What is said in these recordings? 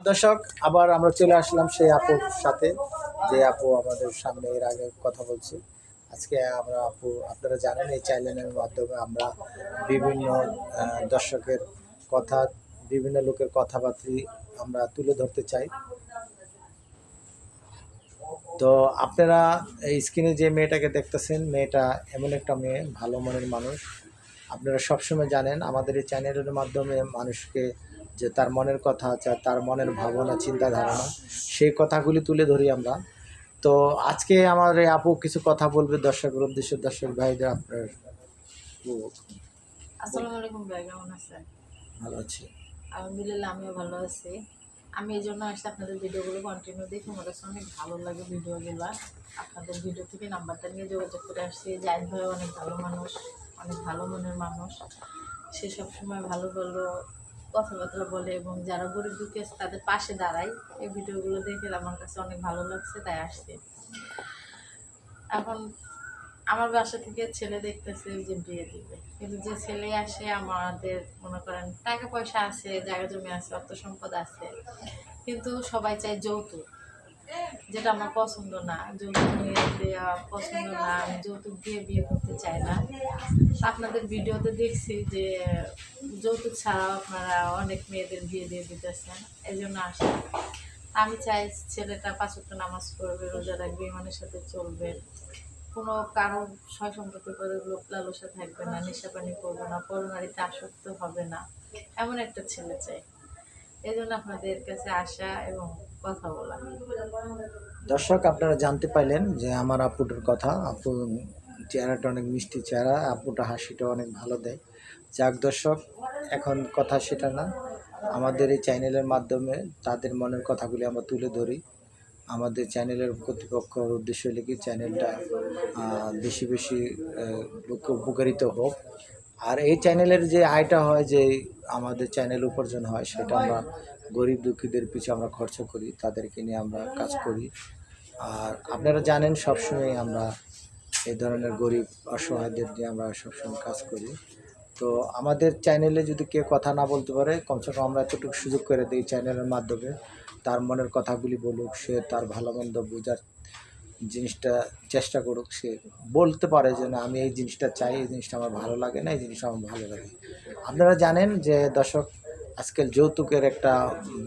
দর্শক, আবার আমরা চলে আসলাম সেই আপুর সাথে। যে আপু আমাদের সামনে এর আগে কথা বলছি। আজকে আমরা আপু, আপনারা জানেন এই চ্যানেলের মাধ্যমে আমরা বিভিন্ন দর্শকের কথা, বিভিন্ন লোকের কথাবার্তি আমরা তুলে ধরতে চাই। তো আপনারা এই স্ক্রিনে যে মেয়েটাকে দেখতেছেন, মেয়েটা এমন একটা মেয়ে, ভালো মনের মানুষ। আপনারা সবসময় জানেন, আমাদের এই চ্যানেলের মাধ্যমে মানুষকে যে তার মনের কথা আছে তার মনের ভাবনা চিন্তা ধারণা সেই কথাগুলি তুলে ধরি আমরা। তো আজকে আমার এই আপু কিছু কথা বলবে দর্শকের উদ্দেশ্যে দর্শক ভাইদের আপনার আসসালামু আলাইকুম ভাই কেমন আছেন? ভালো আছি। আলহামদুলিল্লাহ আমিও ভালো আছি। আমি এই জন্য আসছি আপনাদের ভিডিওগুলো কন্টিনিউ দেখি আমার কাছে অনেক ভালো লাগে ভিডিওগুলো। আপনাদের ভিডিও থেকে নাম্বারটা নিয়ে যোগাযোগ করে আসছি। জাহিদ ভাই অনেক ভালো মানুষ অনেক ভালো মনের মানুষ। সে সবসময় ভালো ভালো কথাবার্তা বলে এবং যারা গরিব দুঃখী আছে, তাদের পাশে দাঁড়ায়। এই ভিডিওগুলো দেখে আমার কাছে অনেক ভালো লাগছে, তাই আসছে। এখন আমার বাসা থেকে ছেলে দেখতেছে যে বিয়ে দিবে। কিন্তু যে ছেলে আসে, আমাদের মনে করেন টাকা পয়সা আছে, জায়গা জমি আছে, অর্থ সম্পদ আছে। কিন্তু সবাই চায় যৌতুক। যেটা আমার পছন্দ না যৌতুক দেওয়া পছন্দ না, আমি যৌতুক দিয়ে বিয়ে করতে চাই না। আপনাদের ভিডিওতে দেখছি যে, যৌতুক ছাড়াও আপনারা অনেক মেয়েদের বিয়ে দিয়ে দিতেছেন এই জন্য আসেন আমি চাই ছেলেটা পাঁচক্য নামাজ পড়বে, রোজা রাখবে, ইমানের সাথে চলবে। কোনো কারও সয় সম্পত্তি করে লোক লালসা থাকবে না, নেশা পানি করবে না পরনারীতে আসক্ত হবে না, এমন একটা ছেলে চাই। এই জন্য আপনাদের কাছে আসা এবং দর্শক, আপনারা জানতে পাইলেন যে আমার আপুটার কথা। আপু চেহারাটা অনেক মিষ্টি চেহারা, আপুটা হাসিটা অনেক ভালো দেয়। যাক দর্শক, এখন কথা সেটা না। আমাদের এই চ্যানেলের মাধ্যমে তাদের মনের কথাগুলি আমরা তুলে ধরি। আমাদের চ্যানেলের কর্তৃপক্ষের উদ্দেশ্য হলে কি, চ্যানেলটা বেশি বেশি লোককে উপকারিত হোক। আর এই চ্যানেলের যে আয়টা হয়, যে আমাদের চ্যানেল উপার্জন হয়, সেটা আমরা গরিব দুঃখীদের পিছু আমরা খরচ করি, তাদেরকে নিয়ে আমরা কাজ করি। আর আপনারা জানেন সবসময় আমরা এই ধরনের গরিব, অসহায়দের নিয়ে আমরা সবসময় কাজ করি। তো আমাদের চ্যানেলে যদি কেউ কথা না বলতে পারে, কমসে কম আমরা এতটুকু সুযোগ করে দিই চ্যানেলের মাধ্যমে। তার মনের কথাগুলি বলুক, সে তার ভালো মন্দ বোঝার জিনিসটা চেষ্টা করুক, সে বলতে পারে যে, না, আমি এই জিনিসটা চাই, এই জিনিসটা আমার ভালো লাগে না, এই জিনিসটা আমার ভালো লাগে। আপনারা জানেন যে দর্শক আজকাল যৌতুকের একটা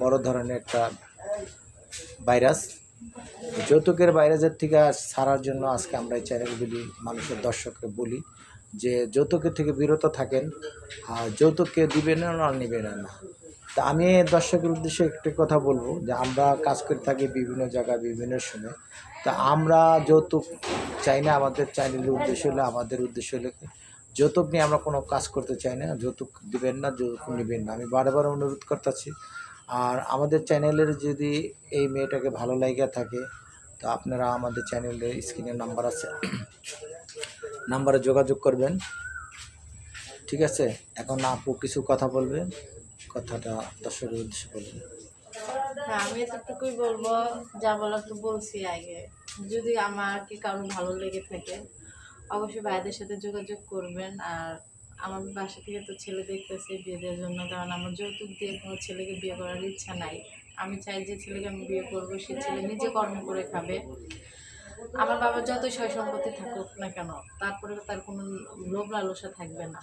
বড় ধরনের একটা ভাইরাস। যৌতুকের ভাইরাসের থেকে ছাড়ার জন্য আজকে আমরা এই চ্যানেলগুলি মানুষের দর্শককে বলি যে যৌতুকের থেকে বিরত থাকেন আর যৌতুককে দিবেন না আর নেবেন না। তা আমি দর্শকের উদ্দেশ্যে একটি কথা বলব যে আমরা কাজ করে থাকি বিভিন্ন জায়গায়, বিভিন্ন সময়। তা আমরা যৌতুক চাই না, আমাদের চ্যানেলের উদ্দেশ্য হলো, আমাদের উদ্দেশ্য হলো যৌতুক নিয়ে আমরা কোনো কাজ করতে চাই না, যৌতুক দিবেন না, যৌতুক নেবেন না। আমি বারবার অনুরোধ করতেছি। আর আমাদের চ্যানেলের যদি এই মেয়েটাকে ভালো লাগা থাকে, তো আপনারা আমাদের চ্যানেলের স্ক্রিনের নাম্বার আছে, নাম্বারে যোগাযোগ করবেন। ঠিক আছে? এখন আপু কিছু কথা বলবে, কথাটা দর্শকের উদ্দেশ্যে বলবেন। হ্যাঁ আমি এতটুকুই বলব, যা বলার তো বলছি আগে। যদি আমার কি কারও ভালো লেগে থাকে অবশ্যই ভাইদের সাথে যোগাযোগ করবেন। আর আমার বাসা থেকে তো ছেলে দেখতেছে বিয়ে দেওয়ার জন্য, কারণ আমার যৌতুক দিয়ে কোনো ছেলেকে বিয়ে করার ইচ্ছা নাই। আমি চাই যে ছেলেকে আমি বিয়ে করব, সে ছেলে নিজে কর্ম করে খাবে। আমার বাবার যতই সয় সম্পত্তি থাকুক না কেন তারপরে তার কোনো লোভ লালসা থাকবে না।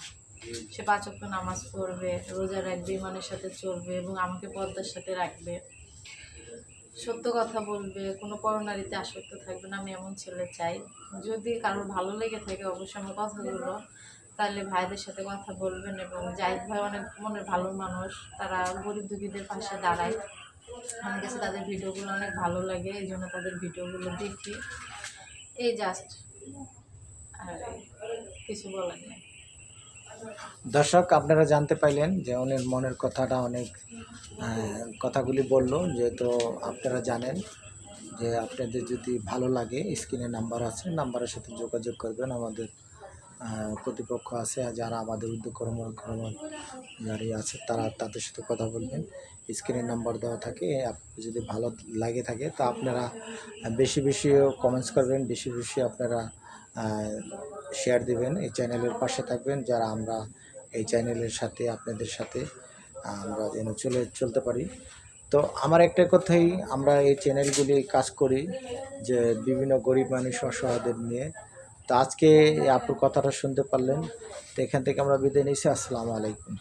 সে পাঁচ নামাজ পড়বে, রোজা রাখবে, ইমানের সাথে চলবে এবং আমাকে পর্দার সাথে রাখবে। সত্য কথা বলবে, কোনো পরনারীতে আসক্ত থাকবে না, আমি এমন ছেলে চাই। যদি কারোর ভালো লেগে থাকে অবশ্যই আমার কথাগুলো, তাহলে ভাইদের সাথে কথা বলবেন এবং জাহিদ ভাই অনেক মনের ভালো মানুষ, তারা গরিব দুঃখীদের পাশে দাঁড়ায়। আমার কাছে তাদের ভিডিওগুলো অনেক ভালো লাগে, এই জন্য তাদের ভিডিওগুলো দেখি। এই জাস্ট আর কিছু বলার নেই। দর্শক, আপনারা জানতে পাইলেন যে ওনার মনের কথাটা অনেক কথাগুলি বলল, যেহেতু আপনারা জানেন যে আপনাদের যদি ভালো লাগে, স্ক্রিনে নাম্বার আছে, নাম্বারের সাথে যোগাযোগ করবেন। আমাদের কর্তৃপক্ষ আছে যারা আমাদের উদ্যোগ কর্ম কর্মচারী আছে, তারা তাদের সাথে কথা বলবেন। স্ক্রিনে নাম্বার দেওয়া থাকে যদি ভালো লাগে থাকে, তা আপনারা বেশি বেশি কমেন্টস করবেন, বেশি বেশি আপনারা শেয়ার দিবেন, এই চ্যানেলের পাশে থাকবেন, যারা আমরা এই চ্যানেলের সাথে, আপনাদের সাথে আমরা যেন চলে, চলতে পারি। তো আমার একটা কথাই, আমরা এই চ্যানেলগুলি কাজ করি যে বিভিন্ন গরিব মানুষ, অসহায়দের নিয়ে। তো আজকে আপুর কথাটা শুনতে পারলেন, তো এখান থেকে আমরা বিদায় নিচ্ছি আসসালামু আলাইকুম।